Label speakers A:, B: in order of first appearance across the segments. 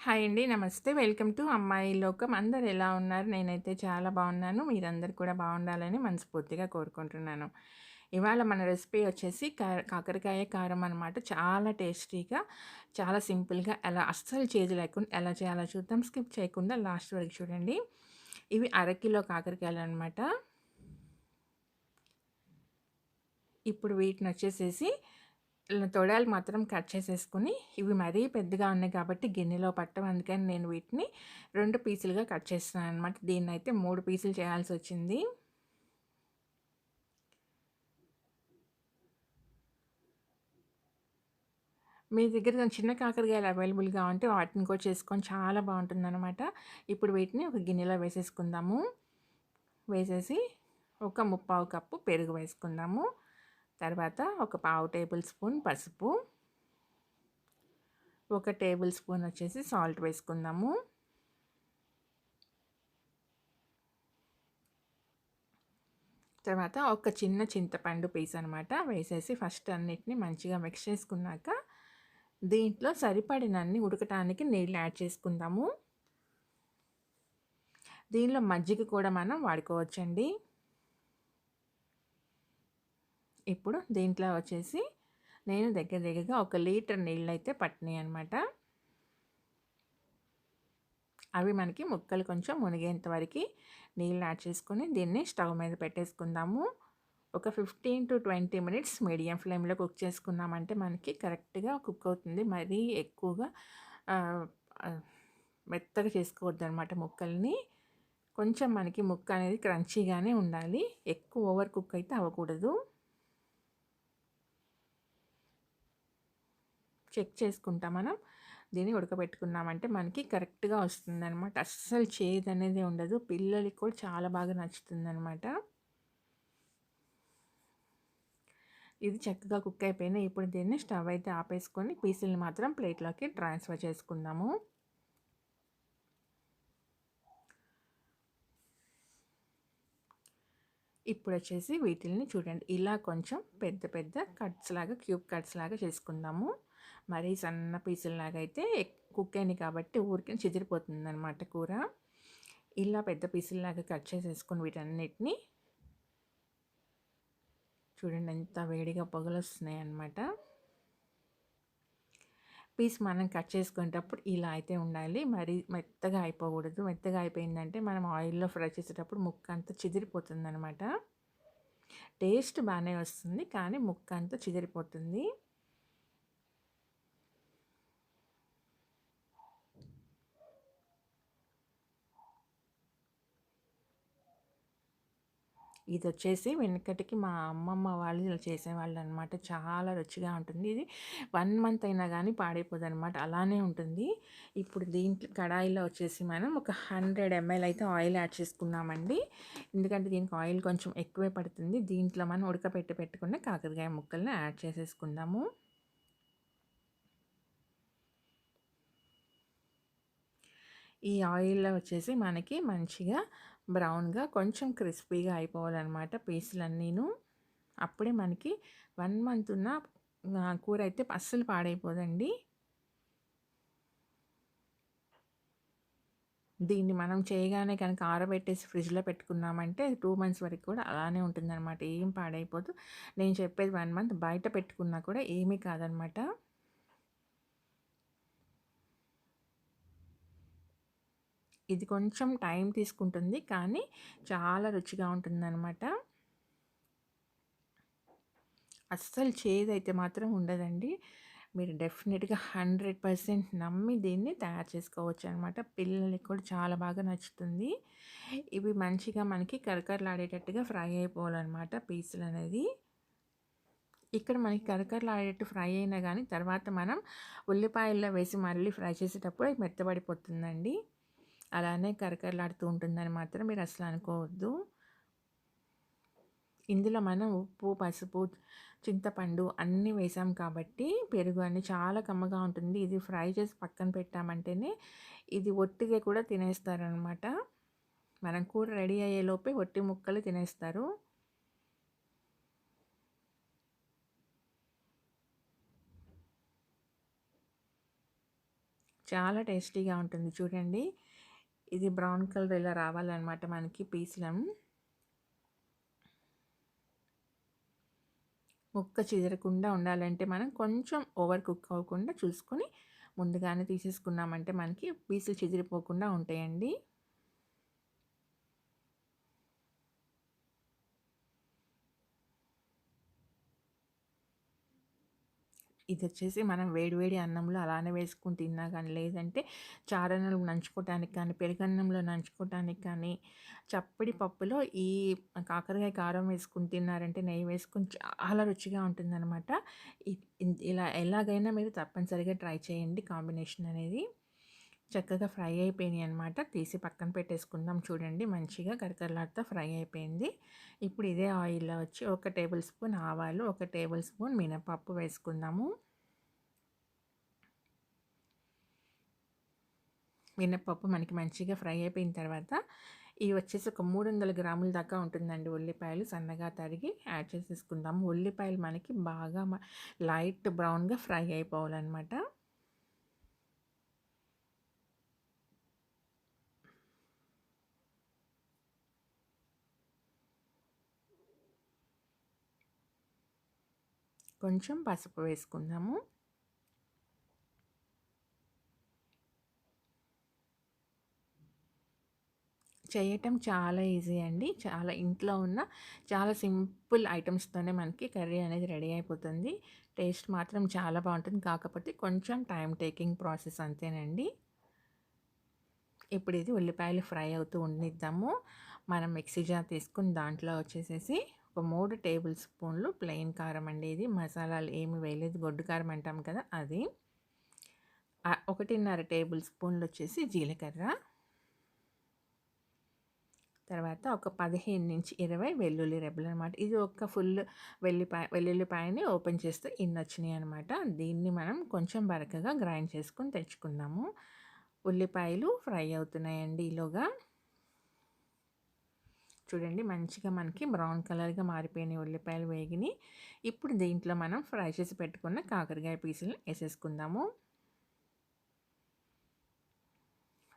A: Hi అండి. నమస్తే. Welcome to అమ్మాయి లోకం. అందరు ఎలా ఉన్నారు? నేనైతే చాలా బాగున్నాను. మీరందరు కూడా బాగుండాలని మనస్ఫూర్తిగా కోరుకుంటున్నాను. ఇవాళ మన రెసిపీ వచ్చేసి కా- కాకరకాయ కారం అనమాట చాలా టేస్టీగా చాలా సింపుల్గా ఎలా అస్సలు చేజ్ లేకుండా ఎలా చేయాలో చూద్దాం. స్కిప్ చేయకుండా లాస్ట్ వరకు చూడండి. ఇవి అరకిలో కాకరకాయలు అనమాట ఇప్పుడు వీటిని వచ్చేసేసి తొడాలు మాత్రం కట్ చేసేసుకుని ఇవి మరీ పెద్దగా ఉన్నాయి కాబట్టి గిన్నెలో పట్టం అందుకని నేను వీటిని రెండు పీసులుగా కట్ చేస్తున్నాను అనమాట దీన్ని అయితే మూడు పీసులు చేయాల్సి వచ్చింది. మీ దగ్గర చిన్న కాకరకాయలు అవైలబుల్గా ఉంటే వాటిని కూడా చేసుకొని చాలా బాగుంటుందన్నమాట. ఇప్పుడు వీటిని ఒక గిన్నెలో వేసేసుకుందాము. వేసేసి ఒక ముప్పావు కప్పు పెరుగు వేసుకుందాము. తర్వాత ఒక పావు టేబుల్ స్పూన్ పసుపు. ఒక టేబుల్ స్పూన్ వచ్చేసి సాల్ట్ వేసుకుందాము. తర్వాత ఒక చిన్న చింతపండు పీస్ అనమాట వేసేసి ఫస్ట్ అన్నిటిని మంచిగా మిక్స్ చేసుకున్నాక దీంట్లో సరిపడినన్ని ఉడకటానికి నీళ్ళు యాడ్ చేసుకుందాము. దీనిలో మజ్జిగ కూడా మనం వాడుకోవచ్చండి. ఇప్పుడు దీంట్లో వచ్చేసి నేను దగ్గర దగ్గరగా ఒక లీటర్ నీళ్ళు అయితే పట్టినాయి అనమాట అవి మనకి ముక్కలు కొంచెం మునిగేంత వరకు నీళ్ళు యాడ్ చేసుకొని దీన్ని స్టవ్ మీద పెట్టేసుకుందాము. ఒక fifteen to twenty minutes medium ఫ్లేమ్లో కుక్ చేసుకున్నామంటే మనకి కరెక్ట్గా కుక్ అవుతుంది. మరీ ఎక్కువగా మెత్తగా చేసుకోవద్దు అనమాట ముక్కల్ని. కొంచెం మనకి ముక్క అనేది క్రంచీగానే ఉండాలి. ఎక్కువ ఓవర్ కుక్ అయితే అవ్వకూడదు. చెక్ చేసుకుంటాం మనం. దీన్ని ఉడకబెట్టుకున్నామంటే మనకి కరెక్ట్గా వస్తుంది అనమాట అస్సలు చేదు అనేది ఉండదు. పిల్లలకి కూడా చాలా బాగా నచ్చుతుంది అనమాట ఇది చక్కగా కుక్ అయిపోయినాయి ఇప్పుడు దీన్ని స్టవ్ అయితే ఆపేసుకొని పీసుల్ని మాత్రం ప్లేట్లోకి ట్రాన్స్ఫర్ చేసుకుందాము. ఇప్పుడు వచ్చేసి వీటిల్ని చూడండి. ఇలా కొంచెం పెద్ద పెద్ద కట్స్ లాగా క్యూబ్ కట్స్ లాగా చేసుకుందాము. మరీ సన్న పీసుల్లాగా అయితే కుక్ అయింది కాబట్టి ఊరికి చిదిరిపోతుంది అనమాట కూర. ఇలా పెద్ద పీసుల్లాగా కట్ చేసేసుకుని వీటన్నిటిని చూడండి ఎంత వేడిగా పొగలు వస్తున్నాయి అన్నమాట పీస్ మనం కట్ చేసుకునేటప్పుడు ఇలా అయితే ఉండాలి. మరి మెత్తగా అయిపోకూడదు. మెత్తగా అయిపోయిందంటే మనం ఆయిల్లో ఫ్రై చేసేటప్పుడు ముక్క అంతా చిదిరిపోతుంది అనమాట టేస్ట్ బాగానే వస్తుంది కానీ ముక్క అంతా చిదిరిపోతుంది. ఇది వచ్చేసి వెనకటికి మా అమ్మమ్మ వాళ్ళు ఇలా చేసేవాళ్ళు అనమాట చాలా రుచిగా ఉంటుంది. ఇది వన్ మంత్ అయినా కానీ పాడైపోదు అనమాట అలానే ఉంటుంది. ఇప్పుడు దీంట్లో కడాయిలో వచ్చేసి మనం ఒక హండ్రెడ్ ఎంఎల్ అయితే ఆయిల్ యాడ్ చేసుకున్నామండి ఎందుకంటే దీనికి ఆయిల్ కొంచెం ఎక్కువే పడుతుంది. దీంట్లో మనం ఉడకపెట్టి పెట్టుకున్న కాకరకాయ ముక్కల్ని యాడ్ చేసేసుకుందాము. ఈ ఆయిల్లో వచ్చేసి మనకి మంచిగా బ్రౌన్గా కొంచెం క్రిస్పీగా అయిపోవాలన్నమాట పీసులన్నీను అప్పుడే మనకి వన్ మంత్ ఉన్న కూర అయితే అస్సలు పాడైపోదండి. దీన్ని మనం చేయగానే కనుక ఆరబెట్టేసి ఫ్రిడ్జ్లో పెట్టుకున్నామంటే టూ మంత్స్ వరకు కూడా అలానే ఉంటుందన్నమాట. ఏం పాడైపోదు. నేను చెప్పేది వన్ మంత్ బయట పెట్టుకున్నా కూడా ఏమీ కాదనమాట ఇది కొంచెం టైం తీసుకుంటుంది. కానీ చాలా రుచిగా ఉంటుందన్నమాట. అస్సలు చేదు అయితే మాత్రం ఉండదండి. మీరు డెఫినెట్గా హండ్రెడ్ పర్సెంట్ నమ్మి దీన్ని తయారు చేసుకోవచ్చు అనమాట పిల్లలకి కూడా చాలా బాగా నచ్చుతుంది. ఇవి మంచిగా మనకి కరకరలాడేటట్టుగా ఫ్రై అయిపోవాలన్నమాట పీసులు అనేది. ఇక్కడ మనకి కరకరలాడేటట్టు ఫ్రై అయినా కానీ తర్వాత మనం ఉల్లిపాయల్లో వేసి మళ్ళీ ఫ్రై చేసేటప్పుడు మెత్తబడిపోతుందండి. అలానే కరకరలాడుతూ ఉంటుందని మాత్రం మీరు అసలు అనుకోవద్దు. ఇందులో మనం ఉప్పు పసుపు చింతపండు అన్నీ వేసాం కాబట్టి పెరుగు అన్నీ చాలా కమ్మగా ఉంటుంది. ఇది ఫ్రై చేసి పక్కన పెట్టామంటేనే ఇది ఒట్టిగా కూడా తినేస్తారనమాట. మనం కూర రెడీ అయ్యేలోపే ఒట్టి ముక్కలు తినేస్తారు. చాలా టేస్టీగా ఉంటుంది చూడండి. ఇది బ్రౌన్ కలర్ ఇలా రావాలన్నమాట మనకి పీసులను ముక్క చిదరకుండా ఉండాలంటే మనం కొంచెం ఓవర్ కుక్ అవ్వకుండా చూసుకొని ముందుగానే తీసేసుకున్నామంటే మనకి పీసులు చెదిరిపోకుండా ఉంటాయండి. ఇది వచ్చేసి మనం వేడివేడి అన్నంలో అలానే వేసుకుని తిన్నా కానీ లేదంటే చారన్నం నంచుకోవటానికి కానీ పెరుగన్నంలో నంచుకోవటానికి కానీ చప్పడి పప్పులో ఈ కాకరకాయ కారం వేసుకుని తిన్నారంటే నెయ్యి వేసుకుని చాలా రుచిగా ఉంటుందన్నమాట. ఇలా ఎలాగైనా మీరు తప్పనిసరిగా ట్రై చేయండి కాంబినేషన్ అనేది. చక్కగా ఫ్రై అయిపోయినాయి అనమాట తీసి పక్కన పెట్టేసుకుందాం చూడండి. మంచిగా కరకరలాడుతూ ఫ్రై అయిపోయింది. ఇప్పుడు ఇదే ఆయిల్లో వచ్చి ఒక టేబుల్ స్పూన్ ఆవాలు ఒక టేబుల్ స్పూన్ మినపప్పు వేసుకుందాము. మినపప్పు మనకి మంచిగా ఫ్రై అయిపోయిన తర్వాత ఇవి వచ్చేసి ఒక మూడు వందల గ్రాముల దాకా ఉంటుందండి ఉల్లిపాయలు సన్నగా తరిగి యాడ్ చేసేసుకుందాము. ఉల్లిపాయలు మనకి బాగా లైట్ బ్రౌన్గా ఫ్రై అయిపోవాలన్నమాట. కొంచెం పసుపు వేసుకుందాము. చేయటం చాలా ఈజీ అండి. చాలా ఇంట్లో ఉన్న చాలా సింపుల్ ఐటమ్స్తోనే మనకి కర్రీ అనేది రెడీ అయిపోతుంది. టేస్ట్ మాత్రం చాలా బాగుంటుంది. కాకపోతే కొంచెం టైం టేకింగ్ ప్రాసెస్ అంతేనండి. ఇప్పుడు ఇది ఉల్లిపాయలు ఫ్రై అవుతూ ఉండిద్దాము. మనం మిక్సీ జార్ తీసుకుని దాంట్లో వచ్చేసేసి ఒక మూడు టేబుల్ స్పూన్లు ప్లెయిన్ కారం అండి ఇది. మసాలాలు ఏమి వేయలేదు గొడ్డు కారం అంటాం కదా అది. ఒకటిన్నర టేబుల్ స్పూన్లు వచ్చేసి జీలకర్ర. తర్వాత ఒక పదిహేను నుంచి ఇరవై వెల్లుల్లి రెబ్బలు అనమాట ఇది ఒక ఫుల్ వెల్లిపాయ వెల్లుల్లిపాయని ఓపెన్ చేస్తే ఇన్ని వచ్చినాయి అనమాట దీన్ని మనం కొంచెం బరకగా గ్రైండ్ చేసుకుని తెచ్చుకుందాము. ఉల్లిపాయలు ఫ్రై అవుతున్నాయండి ఈలోగా. చూడండి మంచిగా మనకి బ్రౌన్ కలర్గా మారిపోయినాయి ఉల్లిపాయలు వేగిని. ఇప్పుడు దీంట్లో మనం ఫ్రై చేసి పెట్టుకున్న కాకరకాయ పీసులు వేసేసుకుందాము.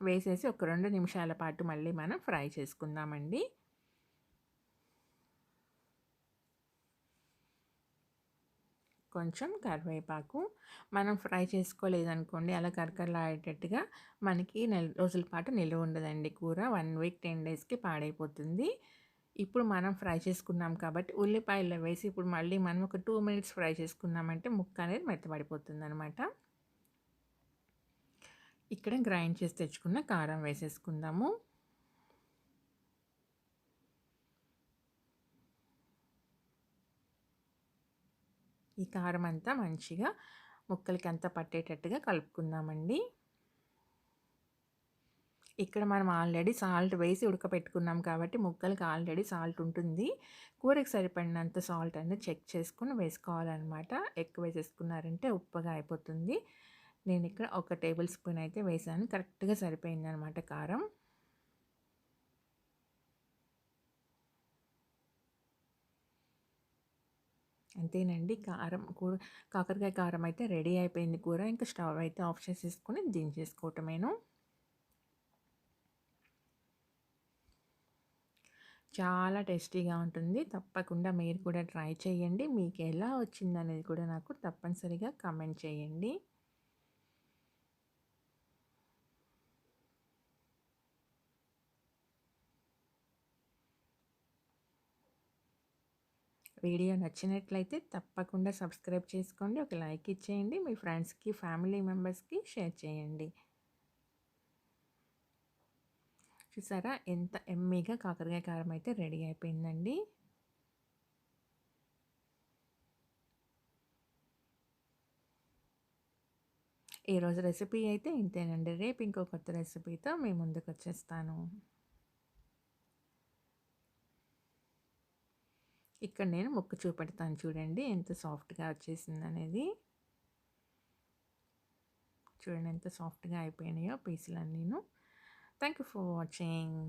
A: వేసేసి ఒక రెండు నిమిషాల పాటు మళ్ళీ మనం ఫ్రై చేసుకుందామండి. కొంచెం కరివేపాకు. మనం ఫ్రై చేసుకోలేదనుకోండి అలా కరకరలాడేటట్టుగా మనకి నెల రోజుల పాటు నిల్వ ఉండదండి కూర. వన్ వీక్ టెన్ డేస్కి పాడైపోతుంది. ఇప్పుడు మనం ఫ్రై చేసుకున్నాం కాబట్టి ఉల్లిపాయలు వేసి ఇప్పుడు మళ్ళీ మనం ఒక టూ మినిట్స్ ఫ్రై చేసుకున్నామంటే ముక్క అనేది మెత్తబడిపోతుంది అనమాట ఇక్కడ గ్రైండ్ చేసి తెచ్చుకున్న కారం వేసేసుకుందాము. ఈ కారం అంతా మంచిగా ముక్కలకి అంతా పట్టేటట్టుగా కలుపుకుందామండి. ఇక్కడ మనం ఆల్రెడీ సాల్ట్ వేసి ఉడకపెట్టుకున్నాం కాబట్టి ముక్కలకి ఆల్రెడీ సాల్ట్ ఉంటుంది. కూరకి సరిపడినంత సాల్ట్ అనేది చెక్ చేసుకుని వేసుకోవాలన్నమాట. ఎక్కువ వేసేసుకున్నారంటే ఉప్పగా అయిపోతుంది. నేను ఇక్కడ ఒక టేబుల్ స్పూన్ అయితే వేసాను. కరెక్ట్గా సరిపోయిందనమాట కారం. అంతేనండి. కారం కూర కాకరకాయ కారం అయితే రెడీ అయిపోయింది కూర. ఇంకా స్టవ్ అయితే ఆఫ్ చేసేసుకొని దించేసుకోవటమేను. చాలా టేస్టీగా ఉంటుంది. తప్పకుండా మీరు కూడా ట్రై చేయండి. మీకు ఎలా వచ్చిందనేది కూడా నాకు తప్పనిసరిగా కమెంట్ చేయండి. వీడియో నచ్చినట్లయితే తప్పకుండా సబ్స్క్రైబ్ చేసుకోండి. ఒక లైక్ ఇచ్చేయండి. మీ ఫ్రెండ్స్కి ఫ్యామిలీ మెంబర్స్కి షేర్ చేయండి. చూసారా? ఎంత ఎమ్మీగా కాకరకాయ కారం అయితే రెడీ అయిపోయిందండి. ఈరోజు రెసిపీ అయితే ఇంతేనండి. రేపు ఇంకో కొత్త రెసిపీతో మీ ముందుకు వచ్చేస్తాను. ఇక్కడ నేను ముక్క చూపెడతాను చూడండి ఎంత సాఫ్ట్గా వచ్చేసింది అనేది చూడండి ఎంత సాఫ్ట్గా అయిపోయినాయో పీసులన్నీను థ్యాంక్ యూ ఫర్ వాచింగ్.